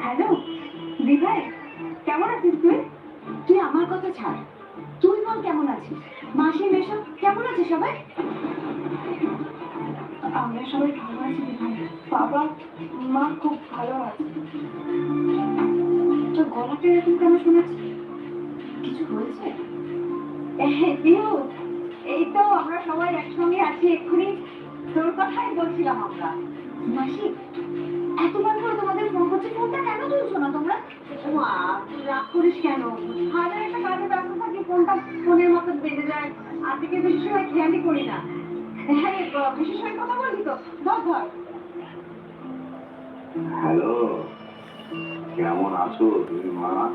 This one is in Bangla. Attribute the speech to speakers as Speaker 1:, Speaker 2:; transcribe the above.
Speaker 1: হ্যালো দিভাই কেমন আছিস তুই?
Speaker 2: তুই আমার কথা ছাড়? তুই বল কেমন আছিস? মাসি মেশো কেমন আছে সবাই?
Speaker 1: আমরা সবাই ভালো আছি বাবা মা খুব ভালো আছে।
Speaker 2: তোর গলাটা এরকম কেন শোনাচ্ছে কিছু হয়েছে?
Speaker 1: হ্যাঁ দিও। এই তো আমরা সবাই একসঙ্গে আছি এক্ষুনি তোর কথাই বলছিলাম আমরা।
Speaker 2: মাসি এতবার করে তোমাদের ফোন করছে ফোনটা কেন তুলছো না তোমরা?
Speaker 1: রাগ করিস কেন? হাজার একটা কাজে ব্যস্ত থাকি ফোনটা ফোনের মতো বেজে যায় আজকে বিশেষ সময় খেয়ালই করি না। হ্যাঁ রে, বিশেষ সময় কথা বলি তো? ধর ধর।
Speaker 3: হ্যালো কেমন আছো তুমি মা?